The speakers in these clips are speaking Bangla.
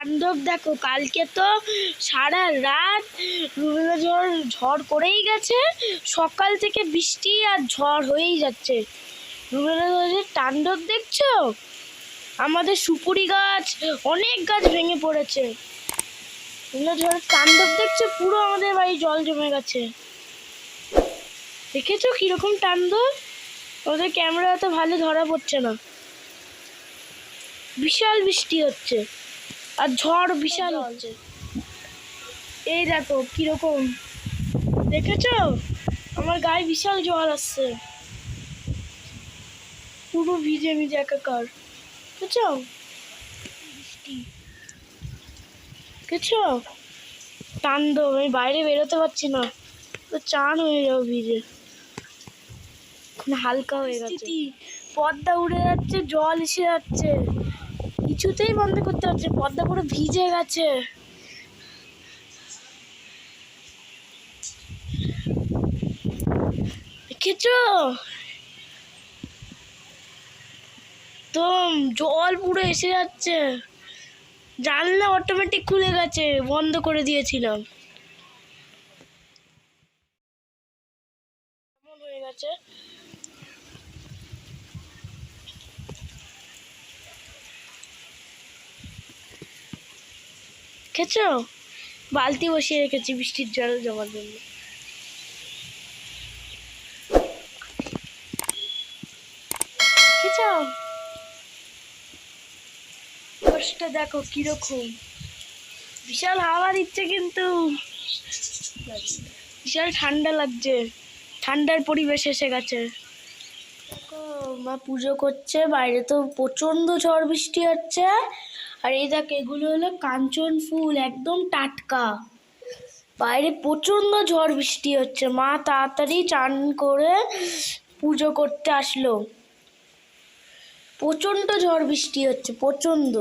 তাণ্ডব দেখো কালকে তো সারা রাত ঝড় ঝড় করেই গেছে, সকাল থেকে বৃষ্টি আর ঝড় হয়েই যাচ্ছে। রুমেলা ঝড়ের তাণ্ডব দেখছ? আমাদের সুপুরি গাছ, অনেক গাছ ভেঙে পড়েছে। রুমেলা ঝড়ের তাণ্ডব দেখছ? পুরো আমাদের বাড়ি জল জমে গেছে। দেখেছ কীরকম তাণ্ডব? আমাদের ক্যামেরা তো ভালো ধরা পড়ছে না। বিশাল বৃষ্টি হচ্ছে। আর ঝড় বিশাল। এই দেখো কীরকম। দেখেছ? আমার গায়ে বিশাল জল আসছে। পুরো ভিজে ভিজে একাকার। বুঝছ? বৃষ্টি। আমি বাইরে বেরোতে পারছি না। তো চান হয়ে যাও ভিজে। হালকা হয়ে গেছে। পর্দা উড়ে যাচ্ছে জল এসে যাচ্ছে। কিছুতেই বন্ধ করতে পারছে পর্দা পুরো ভিজে গেছে। তো জল পুরো এসে যাচ্ছে। জানলা অটোমেটিক খুলে গেছে, বন্ধ করে দিয়েছিলাম। হয়ে গেছে? দেখেছ? বালতি বসিয়ে রেখেছি বৃষ্টির জল জমার জন্য। দেখো কীরকম। বিশাল হাওয়া দিচ্ছে কিন্তু। বিশাল ঠান্ডা লাগছে। ঠান্ডার পরিবেশ এসে গেছে। মা পুজো করছে, বাইরে তো প্রচণ্ড ঝড় বৃষ্টি হচ্ছে। আর এই দেখ, এগুলো হলো কাঞ্চন ফুল, একদম টাটকা। বাইরে প্রচণ্ড ঝড় বৃষ্টি হচ্ছে। মা তাড়াতাড়ি চান করে পুজো করতে আসলো। প্রচণ্ড ঝড় বৃষ্টি হচ্ছে, প্রচণ্ড।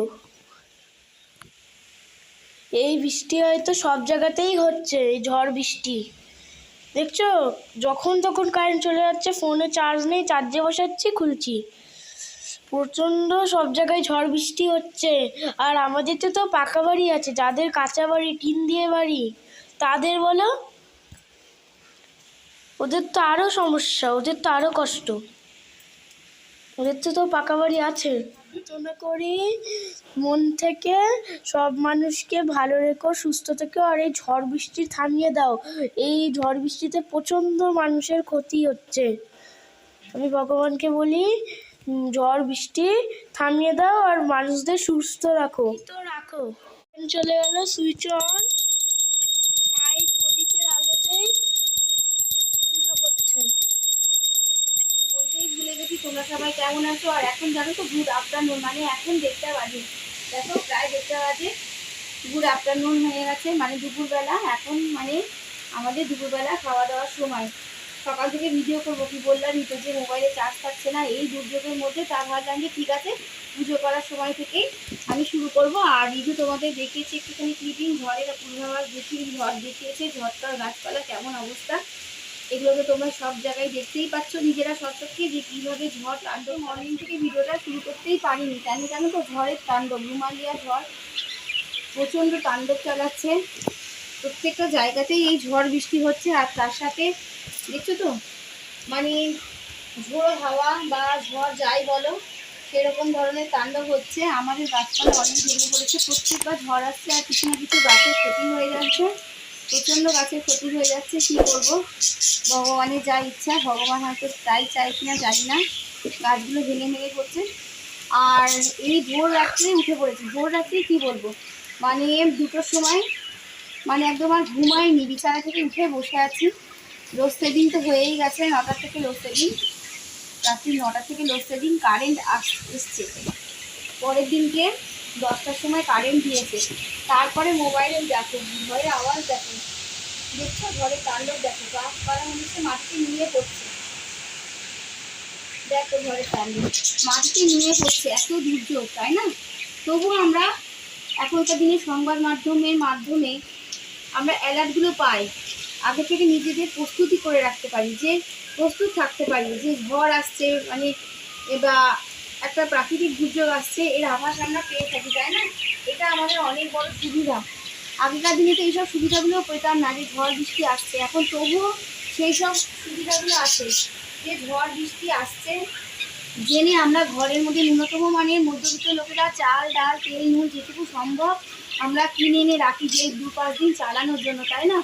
এই বৃষ্টি হয়তো সব জায়গাতেই হচ্ছে, এই ঝড় বৃষ্টি। দেখছ? যখন তখন কারেন্ট চলে যাচ্ছে ফোনে চার্জ নেই চার্জে বসাচ্ছি, খুলছি। প্রচণ্ড সব জায়গায় ঝড় বৃষ্টি হচ্ছে। আর আমাদের তো তো পাকা বাড়ি আছে, যাদের কাঁচা বাড়ি, টিন দিয়ে বাড়ি, তাদের বলো? ওদের তো আরও সমস্যা, ওদের তো আরও কষ্ট। ওদের তো তো পাকা বাড়ি আছে। প্রার্থনা করি, মন থেকে সব মানুষকে ভালো রেখো, সুস্থ থেকো আর এই ঝড় বৃষ্টি থামিয়ে দাও। এই ঝড় বৃষ্টিতে প্রচণ্ড মানুষের ক্ষতি হচ্ছে। আমি ভগবানকে বলি ঝড় বৃষ্টি থামিয়ে দাও আর মানুষদের সুস্থ রাখো। তো রাখো। চলে গেল, সুইচ অন। মাই প্রদীপের আলোতেই পুজো করছে। বলতেই ভুলে গেছি, তোমরা সবাই কেমন আছো? আর এখন জানো তো গুড আফটারনুন মানে এখন দেড়টা বাজে। দেখো, প্রায় দেড়টা বাজে। গুড আফটারনুন হয়ে গেছে মানে দুপুরবেলা। এখন মানে আমাদের দুপুরবেলা খাওয়া দাওয়ার সময়। সকাল থেকে ভিডিও করব, কি বললাম তো যে মোবাইলে চার্জ থাকছে না, এই দুর্যোগের মধ্যে তা ভাবলাম যে ঠিক আছে, পুজো করার সময় থেকেই আমি শুরু করব। আর রিজু তোমাদের দেখিয়েছি একটুখানি ক্লিপিং ঝড়ের পূর্বাভাস দেখিয়ে, ঝড় দেখিয়েছে, ঝড়টার গাছপালা কেমন অবস্থা? এগুলো তো তোমরা সব জায়গায় দেখতেই পাচ্ছ। নিজেরা সচক্ষে যে কীভাবে ঝড়, তাণ্ডব মর্নিং থেকে ভিডিওটা শুরু করতেই পারিনি। কেন কেন তো ঝড়ের তাণ্ডব, রুমালিয়া ঝড়, প্রচণ্ড তাণ্ডব চালাচ্ছে। প্রত্যেকটা জায়গাতেই এই ঝড় বৃষ্টি হচ্ছে আর তার সাথে দেখছ তো? মানে ঝোড়ো হাওয়া বা ঝড় যাই বলো, সেরকম ধরনের তাণ্ডব হচ্ছে। আমাদের গাছপালা অনেক ভেঙে পড়েছে। প্রত্যেকবার ঝড় আসছে আর কিছু না কিছু গাছের ক্ষতি হয়ে যাচ্ছে। প্রচণ্ড গাছের ক্ষতি হয়ে যাচ্ছে। কী করব? ভগবানের যা ইচ্ছা, ভগবান হয়তো তাই চাই কিনা জানি না। গাছগুলো ভেঙে ভেঙে পড়ছে। আর এই ভোর রাত্রে উঠে পড়েছে। ভোর রাত্রে কি বলব? মানে দুটোর সময় মানে একদম আর ঘুমাইনি বিছানা থেকে উঠে বসে আছি। লোডশেডিং তো হয়েই গেছে নটার থেকে লোডশেডিং রাত্রি নটা থেকে লোডশেডিং কারেন্ট আস, এসছে। পরের দিনকে দশটার সময় কারেন্ট দিয়েছে। তারপরে মোবাইলে দেখো, ঘরে আওয়াজ দেখো। দেখছ? ঘরে তাণ্ডব দেখো? গাছপালা মনে হচ্ছে মাটিতে নিয়ে পড়ছে। দেখো ঘরে তাণ্ডব মাটিতে নিয়ে পড়ছে, এত দুর্যোগ, তাই না? তবুও আমরা এখনকার দিনে সংবাদ মাধ্যমের মাধ্যমে আমরা অ্যালার্টগুলো পাই। আগে থেকে নিজেদের প্রস্তুতি করে রাখতে পারি, যে প্রস্তুত থাকতে পারি, যে ঝড় আসছে মানে বা একটা প্রাকৃতিক দুর্যোগ আসছে, এর আভাস আমরা পেয়ে থাকি, তাই না? এটা আমাদের অনেক বড় সুবিধা। আগেকার দিনে তো এইসব সুবিধাগুলো পেতাম না, যে ঝড় বৃষ্টি আসছে, এখন তবুও সেই সব সুবিধাগুলো আছে, যে ঝড় বৃষ্টি আসছে, জেনে আমরা ঘরের মধ্যে ন্যূনতম মানের মধ্যবিত্ত লোকেরা চাল, ডাল, তেল, নুন যেটুকু সম্ভব আমরা কিনে এনে রাখি, যে দু পাঁচ দিন চালানোর জন্য, তাই না?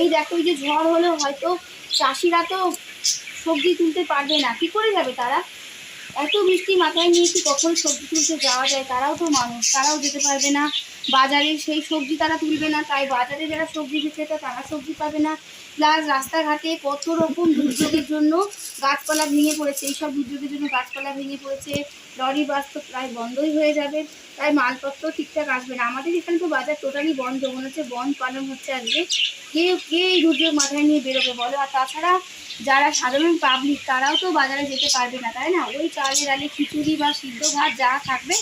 এই দেখো, এই যে ঝড় হলো, হয়তো চাষিরা তো সবজি তুলতে পারবে না। কি করে যাবে তারা? এত বৃষ্টি মাথায় নিয়ে কি কখন সবজি তুলতে যাওয়া যায়? তারাও তো মানুষ, তারাও যেতে পারবে না। বাজারে সেই সবজি তারা তুলবে না, তাই বাজারে যারা সবজি বিক্রেতা, তারা সবজি পাবে না। প্লাস রাস্তাঘাটে কত রকম দুর্যোগের জন্য গাছপালা ভেঙে পড়েছে, এইসব দুর্যোগের জন্য গাছপালা ভেঙে পড়েছে। লরি, বাস তো প্রায় বন্ধই হয়ে যাবে, তাই মালপত্র ঠিকঠাক আসবে না। আমাদের এখানে তো বাজার টোটালি বন্ধ, মনে হচ্ছে বন্ধ পালন হচ্ছে আজকে। কে কে এই দুর্যোগ মাথায় নিয়ে বেরোবে বলো? আর তাছাড়া যারা সাধারণ পাবলিক তারাও তো বাজারে যেতে পারবে না, তাই না? ওই চালের আলে খিচুড়ি বা সিদ্ধ ভাত যা থাকবে,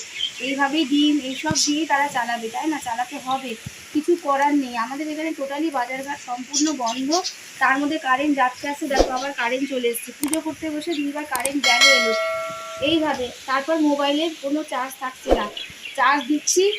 এইভাবেই ডিম, এইসব দিয়েই তারা চালাবে, তাই না? চালাতে হবে। কিছু করার নেই। আমাদের এখানে টোটালি বাজারঘাট সম্পূর্ণ বন্ধ। তার মধ্যে কারেন্ট যাচ্ছে আসছে দেখো আবার কারেন্ট চলে এসছে। পুজো করতে বসে দুইবার কারেন্ট গেল এলো। এইভাবে, তারপর মোবাইলে কোনো চার্জ থাকছে না। চার্জ দিচ্ছি,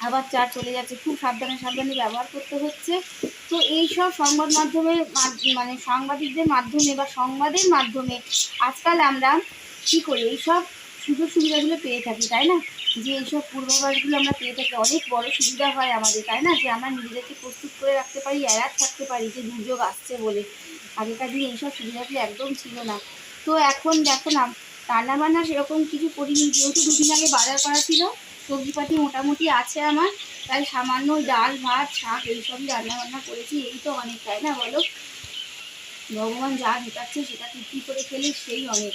আবার চার্জ চলে যাচ্ছে। খুব সাবধানে সাবধানে ব্যবহার করতে হচ্ছে। তো এই সব সংবাদ মাধ্যমে মাধ- মানে সাংবাদিকদের মাধ্যমে বা সংবাদের মাধ্যমে আজকাল আমরা কী করি? এইসব সুযোগ সুবিধাগুলো পেয়ে থাকি, তাই না? যে এইসব পূর্বাভাসগুলো আমরা পেয়ে থাকি, অনেক বড় সুবিধা হয় আমাদের, তাই না? যে আমরা নিজেদেরকে প্রস্তুত করে রাখতে পারি, অ্যালার্ট থাকতে পারি যে দুর্যোগ আসছে বলে। আগেকার দিনে এইসব সুবিধাগুলো একদম ছিল না। তো এখন দেখো না রান্না বান্না সেরকম কিছু করিনি, যেহেতু দুদিন আগে বাজার করা ছিল, সবজিপাতি মোটামুটি আছে আমার। তাই সামান্য ডাল, ভাত, শাক এইসবই রান্না বান্না করেছি, এই তো অনেক, তাই না বলো? ভগবান যা ঢুকাচ্ছে সেটা তৃপ্তি করে খেলে সেই অনেক,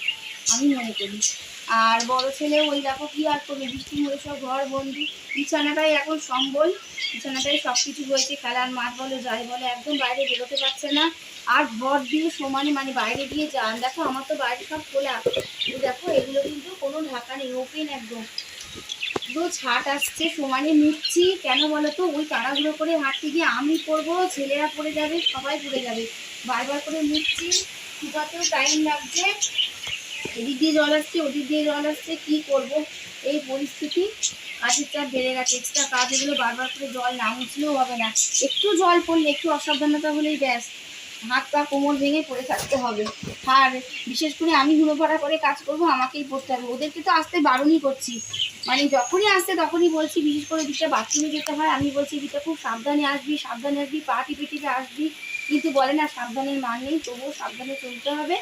আমি মনে করি। আর বড় ছেলে ওই দেখো কি আর করবে? বৃষ্টি সব ঘর বন্দি। বিছানাটাই এখন সম্বল। বিছানাটাই সব কিছু হয়েছে, খেলার মাঠ বলো, যাই বলো, একদম বাইরে বেরোতে পারছে না। আর ঘর দিয়ে সমানে মানে বাইরে দিয়ে যান। দেখো, আমার তো বাইরে সব খোলা। দেখো, এগুলো কিন্তু কোনো ঢাকা নেই ওপেন একদম। পুরো ছাট আসছে, সমানে নিচ্ছি। কেন বলো তো? ওই তাড়াহুড়ো করে হাঁটতে গিয়ে আমি পড়ব, ছেলেরা পড়ে যাবে, সবাই পড়ে যাবে। বারবার করে নিচ্ছি। শুকাতেও টাইম লাগছে। এদিক দিয়ে জল আসছে, ওদিক দিয়ে জল আসছে, কি করব? এই পরিস্থিতি কাজের চাপ বেড়ে গেছে এক্সট্রা কাজ এগুলো বারবার করে জল না মুছলেও হবে না। একটু জল পড়লে একটু অসাবধানতা হলেই ব্যাস। হাত পা কোমর ভেঙে পড়ে থাকতে হবে। আর বিশেষ করে আমি হুড়োপাড়া করে কাজ করব, আমাকেই পড়তে হবে। ওদেরকে তো আসতে বারণই করছি। মানে যখনই আসছে তখনই বলছি, বিশেষ করে দিকটা বাথরুমে যেতে হয়, আমি বলছি দিকটা খুব সাবধানে আসবি সাবধানে আসবি, পা টিপে টিপে আসবি। কিন্তু বলে না, সাবধানের মান নেই, তবুও সাবধানে চলতে হবে।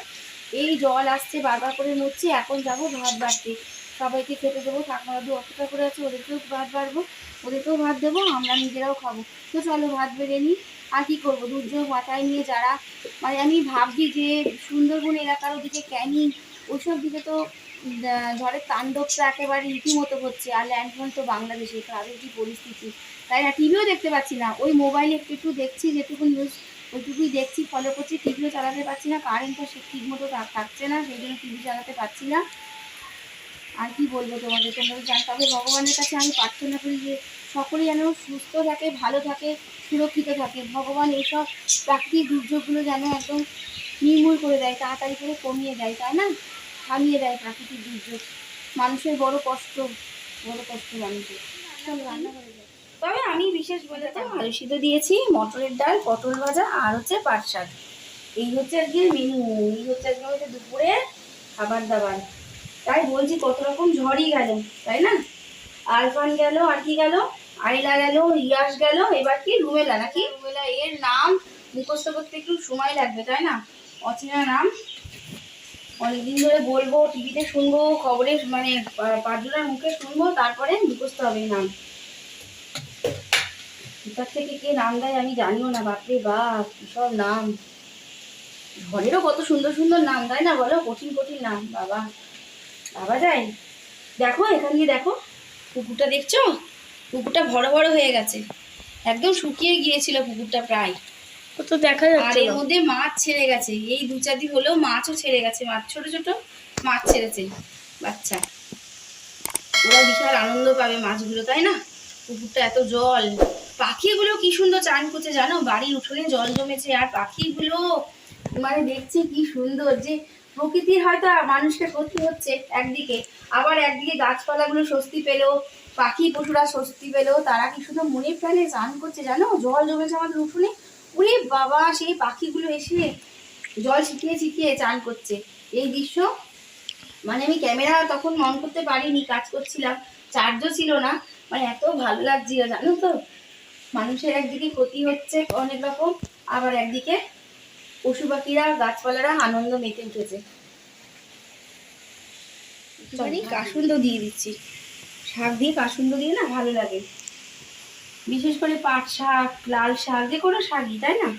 এই জল আসছে, বারবার করে মুছছি এখন যাব ভাত বাড়তে। সবাইকে খেতে দেবো, ঠাকুমা দু অপেক্ষা করে আছে, ওদেরকেও ভাত বাড়বো, ওদেরকেও ভাত দেবো, আমরা নিজেরাও খাব। তো চলো ভাত বেড়ে নিই, আর কী করব? দুর্যোগ মাথায় নিয়ে যারা মানে আমি ভাবছি যে সুন্দরবন এলাকার ওদিকে ক্যানিং ওইসব দিকে তো ঝড়ের তাণ্ডবটা একেবারে রীতিমতো হচ্ছে, আর ল্যান্ডফোন তো বাংলাদেশে, তাদের কি পরিস্থিতি? তাই না? টিভিও দেখতে পাচ্ছি না, ওই মোবাইলে একটু একটু দেখছি, যেটুকু নিউজ ওইটুকুই দেখছি ফলো করছি টিভিও চালাতে পারছি না কারেন্টটা সে ঠিক মতো থাকছে না, সেই জন্য টিভি চালাতে পারছি না। আর কি বলব তোমাদের, তোমরা জান, তবে ভগবানের কাছে আমি প্রার্থনা করি যে সকলে যেন সুস্থ থাকে, ভালো থাকে, সুরক্ষিত থাকে। ভগবান এইসব প্রাকৃতিক দুর্যোগগুলো যেন একদম নির্মূল করে দেয়, তাড়াতাড়ি করে কমিয়ে দেয়, তাই না? থামিয়ে দেয় প্রাকৃতিক দুর্যোগ। মানুষের বড় কষ্ট বড় কষ্ট মানুষের। রান্না করে। তবে আমি বিশেষ বলে তো আলু সিদ্ধ দিয়েছি, মটরের ডাল, পটল ভাজা আর হচ্ছে পাট শাক। এই হচ্ছে আজকে মেনু এই হচ্ছে আজকে আমাদের দুপুরে খাবার দাবার। তাই বলছি কত রকম ঝড়ই গেল, তাই না? আরফান গেল, আর কি গেল? আইলা গেল ইয়াস গেল, এবার কি রুমেলা নাকি? রুমেলা এর নাম মুখস্থ করতে একটু সময় লাগবে, তাই না? অচেনা নাম। অনেকদিন ধরে বলব, টিভিতে শুনব, খবরে মানে পাঁচজনের মুখে শুনব, তারপরে মুখস্থ হবে নাম। কোথার থেকে কে নাম দেয় আমি জানিও না বাপরে বাপ সব নাম। ঘরেরও কত সুন্দর সুন্দর নাম দেয় না বলো? কঠিন কঠিন নাম বাবা। বাবা যায় দেখো এখান দিয়ে দেখো। পুকুরটা দেখছ? পুকুরটা বড় বড় হয়ে গেছে। একদম শুকিয়ে গিয়েছিল পুকুরটা প্রায়। তো দেখা আর এর মধ্যে মাছ ছেড়ে গেছে। এই দু চার দিন হলেও মাছও ছেড়ে গেছে। মাছ ছোট ছোট মাছ ছেড়েছে বাচ্চা। ওরা বিশাল আনন্দ পাবে মাছগুলো তাই না? পুকুরটা এত জল। পাখিগুলো কি সুন্দর চান করছে জানো? বাড়ির উঠোনে জল জমেছে আর পাখিগুলো মানে দেখছি কি সুন্দর যে প্রকৃতির হয়তো মানুষকে ক্ষতি হচ্ছে একদিকে। আবার একদিকে গাছপালাগুলো স্বস্তি পেল, পাখি পশুরা স্বস্তি পেল, তারা কি শুধু মনে প্রাণে চান করছে জানো? জল জমেছে আমাদের উঠোনে। ওরে বাবা, সেই পাখিগুলো এসে জল ছিটিয়ে ছিটিয়ে চান করছে। এই দৃশ্য মানে আমি ক্যামেরা তখন অন করতে পারিনি, কাজ করছিলাম। চার্জও ছিল না। মানে এত ভালো লাগছিল, জানো তো? মানুষের একদিকে ক্ষতি হচ্ছে অনেক রকম আবার একদিকে পশু পাখিরা গাছপালারা আনন্দ মেতে উঠেছে। একটুখানি কাসুন্দ দিয়ে দিচ্ছি। শাক দিয়ে কাসুন্দ দিয়ে না ভালো লাগে। বিশেষ করে পাট শাক লাল শাক যে কোনো শাকই তাই না?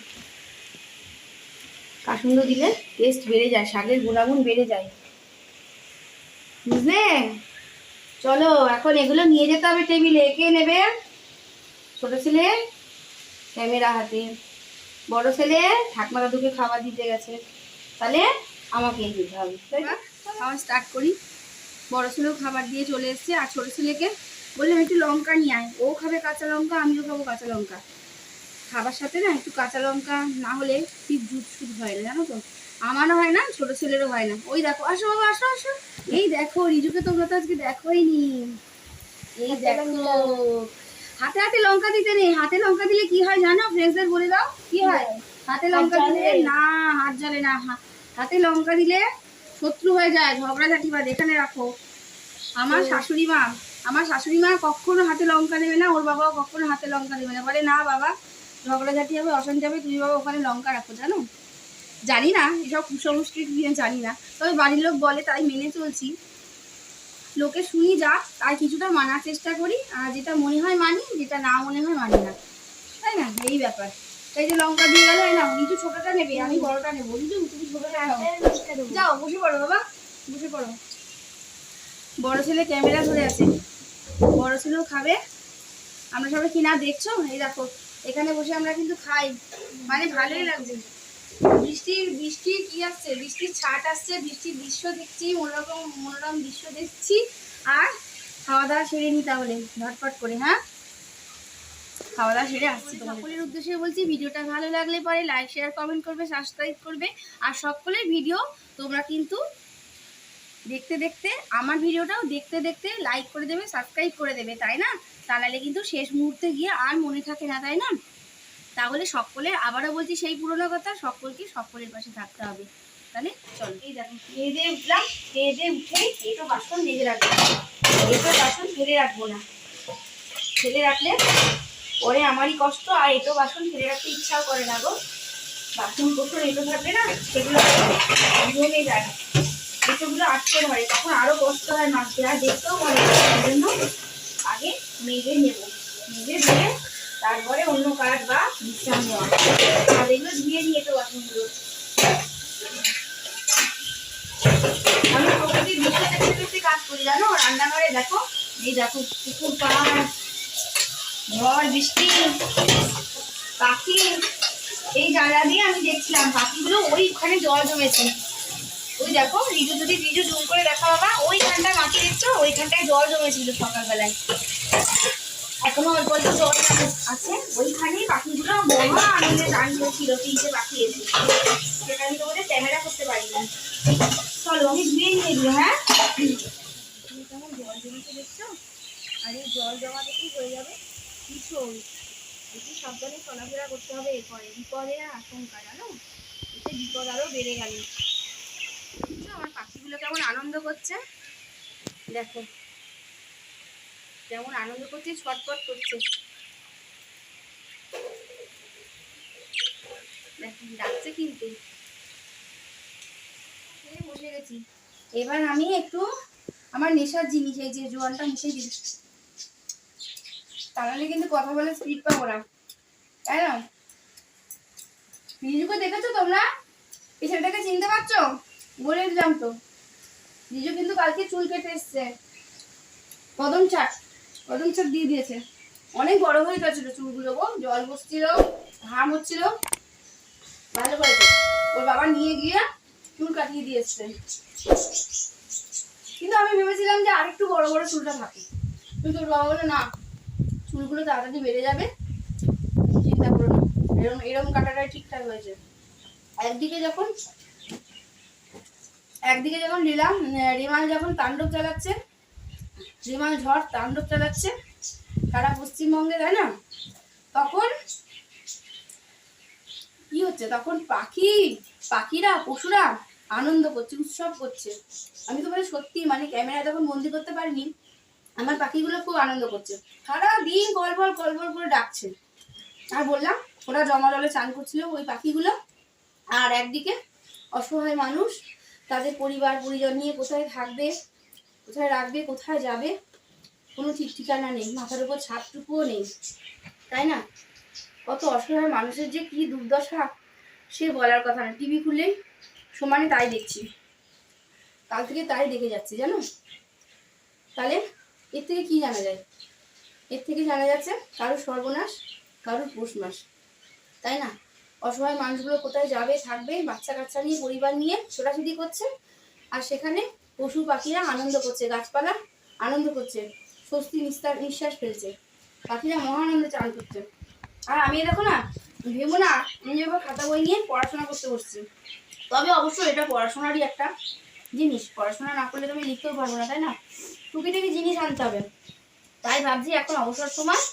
কাসুন্দ দিলে টেস্ট বেড়ে যায় শাকের গুণাগুণ বেড়ে যায়। বুঝলে? চলো এখন এগুলো নিয়ে যেতে হবে টেবিলে। কে নেবে? ছোট ছেলে ক্যামেরা হাতে। বড় ছেলে ঠাকমা দাদুকে খাবার দিতে গেছে। তাহলে আমাকে দিতে হবে তাই না? খাওয়া স্টার্ট করি। বড় ছেলেও খাবার দিয়ে চলে এসছে আর ছোট ছেলেকে বললাম একটু লঙ্কা নিয়ে আয়। ও খাবে কাঁচা লঙ্কা আমিও খাব কাঁচা লঙ্কা। খাবার সাথে না একটু কাঁচা লঙ্কা না হলে ঠিক জুট সুট হয় না জানো তো? আমারও হয় না ছোট ছেলেরও হয় না। ওই দেখো আসো বাবা আসো আসো। এই দেখো রিজুকে তোমরা তো আজকে দেখোই নি। এই দেখো। হাতে হাতে লঙ্কা দিতে নেই হাতে লঙ্কা দিলে কি হয় জানো? ফ্রেন্ডসদের বলে দাও কি হয়? হাতে লঙ্কা দিলে না হাত জ্বালে না হাতে লঙ্কা দিলে শত্রু হয়ে যায় ঝগড়াঝাটি বাদ এখানে রাখো। আমার শাশুড়ি মা আমার শাশুড়ি মা কখনো হাতে লঙ্কা নেবে না ওর বাবাও কখনো হাতে লঙ্কা দেবে না। বলে না বাবা ঝগড়াঝাটি হবে অশান্তি হবে তুমি বাবা ওখানে লঙ্কা রাখো জানো? জানি না এসব কুসংস্কৃতি জানি না। তবে বাড়ির লোক বলে তাই মেনে চলছি। লোকে শুনি যা তাই কিছুটা মানার চেষ্টা করি। আর যেটা মনে হয় মানি যেটা না মনে হয় মানি না। তাই না? এই ব্যাপার। তাই যে লঙ্কা দিয়ে গেলে হয় না নিচু ছোটটা নেবে আমি বড়টা নেব। নিচু তুমি ছোটটা খাও যাও বসে পড়ো বাবা বসে পড়ো। বড় ছেলে ক্যামেরা ধরে আছে। বড় ছেলেও খাবে। আমরা সবাই কিনা দেখছ? এই দেখো এখানে বসে আমরা কিন্তু খাই। মানে ভালোই লাগছে। বৃষ্টির বৃষ্টি কি আসছে? বৃষ্টির ছাট আসছে, বৃষ্টির দৃশ্য দেখছি, মনোরম দৃশ্য দেখছি। আর খাওয়া দাওয়া সেরে নি তাহলে, ঝটপট করে হ্যাঁ? খাওয়া দাওয়া সেরে আসছি সকলের উদ্দেশ্যে বলছি, ভিডিওটা ভালো লাগলে পরে লাইক শেয়ার কমেন্ট করবে সাবস্ক্রাইব করবে। আর সকলের ভিডিও তোমরা কিন্তু দেখতে দেখতে, আমার ভিডিওটাও দেখতে দেখতে লাইক করে দেবে সাবস্ক্রাইব করে দেবে, তাই না? তা কিন্তু শেষ মুহূর্তে গিয়ে আর মনে থাকে না, তাই না? তাহলে সকলের, আবারও বলছি সেই পুরোনো কথা, সকলকে সকলের পাশে থাকতে হবে। তাহলে চলো, এই দেখো খেয়ে দিয়ে উঠলাম খেয়ে দিয়ে উঠে এটো বাসন মেজে রাখব। এটো বাসন ফেলে রাখব না। ফেলে রাখলে পরে আমারই কষ্ট, আর এটো বাসন ফেলে রাখতে ইচ্ছাও করে না গো। বাসন কোসন এটো থাকবে না, সেগুলো জমে যায় এটোগুলো আটকে ধরে, তখন আরও কষ্ট হয় মাছকে আর দেখতেও ভালো জন্য আগে মেজে নেব। মেজে দিয়ে তারপরে অন্য কাজ বা বিশ্রাম নেওয়া আর এগুলো ধুয়ে নিয়ে তো বাসনগুলো। আমি দেখতে দেখতে কাজ করি, জানো? রান্নাঘরে দেখো, এই দেখো পুকুর পাড়, ঝড়, বৃষ্টি, পাখি, এই জানলা দিয়ে আমি দেখছিলাম, পাখিগুলো ওইখানে জল জমেছে। ওই দেখো, রিজু যদি রিজু জুম করে দেখা বাবা, ওইখানটায় মাটি দেখছ? ওইখানটায় জল জমেছিল সকালবেলায়। এখনও অল্প অল্প জল আছে। ওইখানেই পাখিগুলো মহা আনন্দে দাঁড়িয়ে ছিল তিনটে পাখি এসে সেটা আমি তোমাদের ক্যামেরা করতে পারিনি চলো, আমি ধুয়ে নিয়ে দিও হ্যাঁ? কেমন জল জমেছে দেখছ? আর এই জল জমাতে কি হয়ে যাবে। ভীষণ একটু সাবধানে চলাফেরা করতে হবে, এরপরে বিপদের আশঙ্কা, জানো? এতে বিপদ আরও বেড়ে গেল। আমার পাখিগুলো কেমন আনন্দ করছে? দেখো। কেমন আনন্দ করছে ছটপট করছে। ডাকছে কিন্তু। বসে গেছি। এবার আমি একটু আমার নেশার জিনিস, এই যে দিই তাহলে কিন্তু কথা বলে স্পিড পাবো না। তাই না? রিজুকে দেখেছ তোমরা? এই ছেলেটাকে চিনতে পারছ? বলে দিলাম তো। রিজু কিন্তু কালকে চুল কেটে এসছে। কদম চাট কদম চাট দিয়ে দিয়েছে। অনেক বড় হয়ে গেছিল চুলগুলো গো, জল বসছিল, ঘাম হচ্ছিল। ভালো করেছে। ওর বাবা নিয়ে গিয়ে চুল কাটিয়ে দিয়ে এসছে কিন্তু আমি ভেবেছিলাম যে আরেকটু বড় বড় চুলটা থাকে। কিন্তু ওর বাবা বলে না, চুলগুলো তাড়াতাড়ি বেড়ে যাবে। চিন্তা করো না। এরকম এরকম কাটাটাই ঠিকঠাক হয়েছে। একদিকে যখন একদিকে যখন নিলাম রিমাল যখন তাণ্ডব চালাচ্ছে রিমাল ঝড় তাণ্ডব চালাচ্ছে সারা পশ্চিমবঙ্গে, তাই না? তখন কি হচ্ছে? তখন পাখি, পাখিরা, পশুরা আনন্দ করছে, উৎসব করছে। আমি তো মানে সত্যি মানে ক্যামেরা যখন বন্দি করতে পারিনি। আমার পাখিগুলো খুব আনন্দ করছে। সারা দিন গলবল গলবল করে ডাকছে। আর বললাম, ওরা জমা জলে চান করছিল ওই পাখিগুলো। আর একদিকে অসহায় মানুষ, তাদের পরিবার, পরিজন নিয়ে কোথায় থাকবে? কোথায় রাখবে, কোথায় যাবে? কোনো ঠিক ঠিকানা নেই, মাথার উপর ছাদটুকুও নেই, তাই না? কত অসহায় মানুষের যে কি দুর্দশা, সে বলার কথা না। টিভি খুললেই সমানে তাই দেখছি। কাল থেকে তাই দেখে যাচ্ছি, জানো? তাহলে এর থেকে কি জানা যায়? এর থেকে জানা যাচ্ছে কারোর সর্বনাশ, কারোর পৌষ মাস তাই না? অসহায় মানুষগুলো কোথায় যাবে, থাকবে বাচ্চা কাচ্চা নিয়ে, পরিবার নিয়ে, ছোটাছুটি করছে, আর সেখানে পশু পাখিরা আনন্দ করছে, গাছপালা আনন্দ করছে, স্বস্তি নিস্তার নিঃশ্বাস ফেলছে, পাখিরা মহানন্দে চান করছে। আর আমি দেখো না, ভেবো না, আমি এবার খাতা বই নিয়ে পড়াশোনা করতে বসছি। তবে অবশ্যই এটা পড়াশোনারই একটা জিনিস, পড়াশোনা না করলে তুমি লিখতেও পারব না, তাই না? টুকিটাকি জিনিস আনতে হবে। তাই ভাবছি এখন অবসর সময়,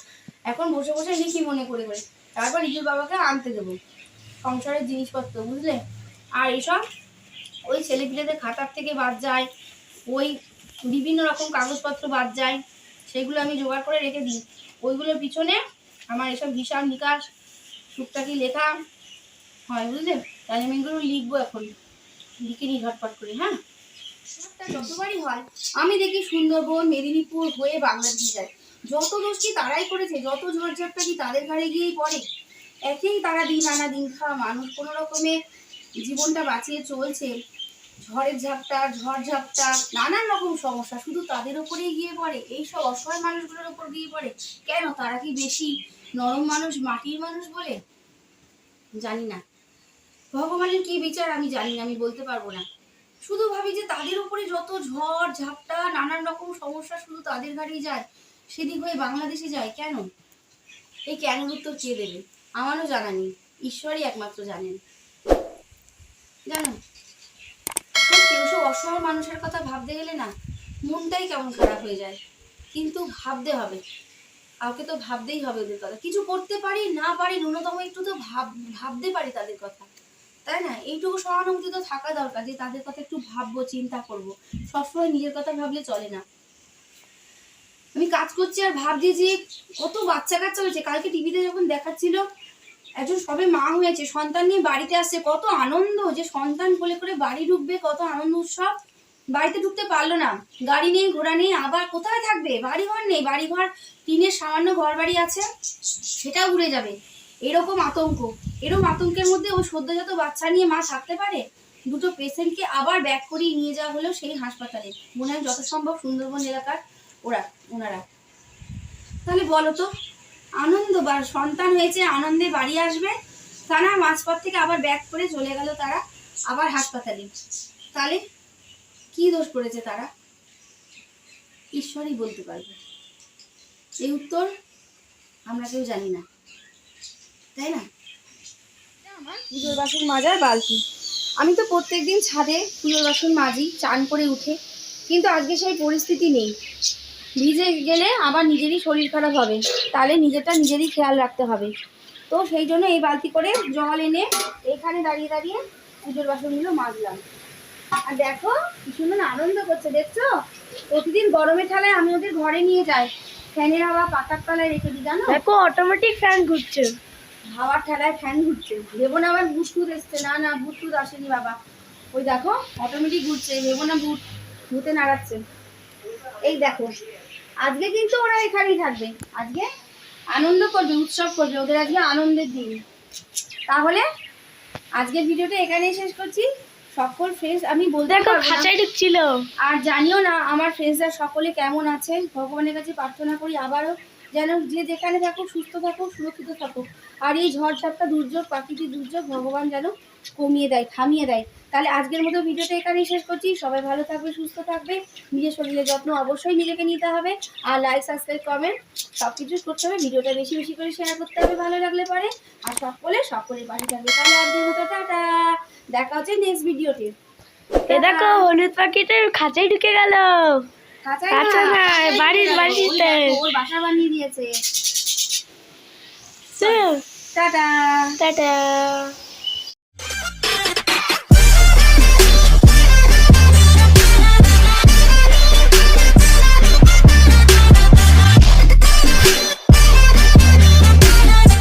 এখন বসে বসে লিখি মনে করে করে। তারপর রিজুর বাবাকে আনতে দেবো। সংসারের জিনিসপত্র, বুঝলে? আর এইসব ওই ছেলেপিলেদের খাতার থেকে বাদ যায় ওই বিভিন্ন রকম কাগজপত্র বাদ যায় সেগুলো আমি জোগাড় করে রেখে দিই। ওইগুলোর পিছনে আমার এসব হিসাব নিকাশ টুকটাকি লেখা হয় বুঝলে? তাহলে আমি এগুলো লিখব এখন। লিখে নিই ঝটপট করে হ্যাঁ? যতবারই হয় আমি দেখি সুন্দরবন মেদিনীপুর হয়ে বাংলাদেশে যায়। যত দোষ কি তারাই করেছে যত ঝড়ঝাপটা কি তাদের ঘাড়ে গিয়েই পড়ে? একেই তারা দিন আনা দিন খাওয়া মানুষ। কোনো রকমে জীবনটা বাঁচিয়ে চলছে। ঝড়ের ঝাপটা, ঝড় ঝাপটা, নানান রকম সমস্যা, শুধু তাদের ওপরেই গিয়ে পড়ে। এই সব অসহায় মানুষগুলোর ওপর গিয়ে পড়ে। কেন? তারা কি বেশি নরম মানুষ, মাটির মানুষ বলে? জানি না। ভগবানের কি বিচার আমি জানি না, আমি বলতে পারব না। শুধু ভাবি যে তাদের উপরে যত ঝড়, ঝাপটা, নানান রকম সমস্যা শুধু তাদের ঘাড়েই যায়, সেদিক হয়ে বাংলাদেশে যায় কেন? এই কেন উত্তর কে দেবে? আমারও জানা নেই। ঈশ্বরই একমাত্র জানেন। জানো? সত্যি ওসব অসহায় মানুষের কথা ভাবতে গেলে না, মনটাই কেমন খারাপ হয়ে যায়। কিন্তু ভাবতে হবে। কাউকে তো ভাবতেই হবে ওদের কথা। কিছু করতে পারি, না পারি, ন্যূনতম একটু তো ভাব, ভাবতে পারি তাদের কথা। তাই না? এইটুকু সহানুভূতি তো থাকা দরকার যে তাদের কথা একটু ভাববো, চিন্তা করব। সবসময় নিজের কথা ভাবলে চলে না। আমি কাজ করছি আর ভাবছি যে কত বাচ্চা কাচ্চা হয়েছে। কালকে টিভিতে যখন দেখাচ্ছিল একজন সবে মা হয়েছে, সন্তান নিয়ে বাড়িতে আসছে, কত আনন্দ যে সন্তান কোলে করে বাড়ি ঢুকবে, কত আনন্দ উৎসব। বাড়িতে ঢুকতে পারল না, গাড়ি নেই, ঘোড়া নেই, আবার কোথায় থাকবে? বাড়ি ঘর নেই বাড়ি ঘর টিনের সামান্য ঘর বাড়ি আছে, সেটাও উড়ে যাবে। এরকম আতঙ্ক, এরকম আতঙ্কের মধ্যে ওই সদ্যজাত বাচ্চা নিয়ে মা থাকতে পারে? দুটো পেশেন্টকে আবার ব্যাক করিয়ে নিয়ে যাওয়া হলো সেই হাসপাতালে। মনে হয় যত সম্ভব সুন্দরবন এলাকার ওরা, ওনারা। তাহলে বলো তো আনন্দ বা সন্তান হয়েছে, আনন্দে বাড়ি আসবে। না মাঝপথ থেকে আবার ব্যাক করে চলে গেল তারা, আবার হাসপাতালে। তাহলে কি দোষ করেছে তারা? ঈশ্বরই বলতে পারবে। এই উত্তর আমরা কেউ জানি না। তাই না? পুজোর বাসন মাজার বালতি। আমি তো প্রত্যেকদিন ছাদে পুজোর বাসন মাজি, চান করে উঠে। কিন্তু আজকে সেই পরিস্থিতি নেই। ভিজে গেলে আবার নিজেরই শরীর খারাপ হবে। তাহলে নিজেরটা নিজেরই খেয়াল রাখতে হবে। তো সেই জন্য এই বালতি করে জল এনে এখানে দাঁড়িয়ে দাঁড়িয়ে পুজোর বাসনগুলো মাজলাম। আর দেখো কি সুন্দর আনন্দ করছে দেখছ? প্রতিদিন গরমের ঠালায় আমি ওদের ঘরে নিয়ে যাই। ফ্যানের হাওয়া পাতার তলায় রেখে দিই জানো? দেখো অটোমেটিক ফ্যান ঘুরছে। হাওয়ার ঠেলায় ফ্যান ঘুরছে। ভেবো না আবার বুটফুট এসছে। না না বুটফুট আসেনি বাবা। ওই দেখো অটোমেটিক ঘুরছে। ভেবো না বুট ভূতে নাড়াচ্ছে। এই দেখো আজকে কিন্তু ওরা এখানেই থাকবে। আজকে আনন্দ করবে উৎসব করবে ওদের আজকে আনন্দের দিন। তাহলে আজকের ভিডিওটা এখানেই শেষ করছি। সকল ফ্রেন্ডস আমি বলতে। ঢুকছিল। আর জানিও না আমার ফ্রেন্ডসরা সকলে কেমন আছেন? ভগবানের কাছে প্রার্থনা করি আবারও যেন যে যেখানে থাকুক সুস্থ থাকুক সুরক্ষিত থাকুক। আর এই ঝড় ঝাপটা দুর্যোগ প্রাকৃতিক দুর্যোগ ভগবান যেন কমিয়ে দেয় থামিয়ে দেয়। তাহলে আজকের মতো ভিডিওটা এখানেই শেষ করছি। সবাই ভালো থাকবে সুস্থ থাকবে। নিজের শরীরের যত্ন অবশ্যই নিজেকে নিতে হবে। আর লাইক সাবস্ক্রাইব কমেন্ট সব কিছু করতে হবে। ভিডিওটা বেশি বেশি করে শেয়ার করতে হবে ভালো লাগলে পরে। আর সকলে সকলে পাশে থাকবে। তাহলে আজকের মতো টাটা। দেখা হচ্ছে নেক্সট ভিডিওতে এ দেখো হলুদ পাখিটা খাঁচায় ঢুকে গেল। না, বাড়ির- বাড়িতে। ওর বাসা বানিয়ে দিয়েছে। টাটা। টাটা।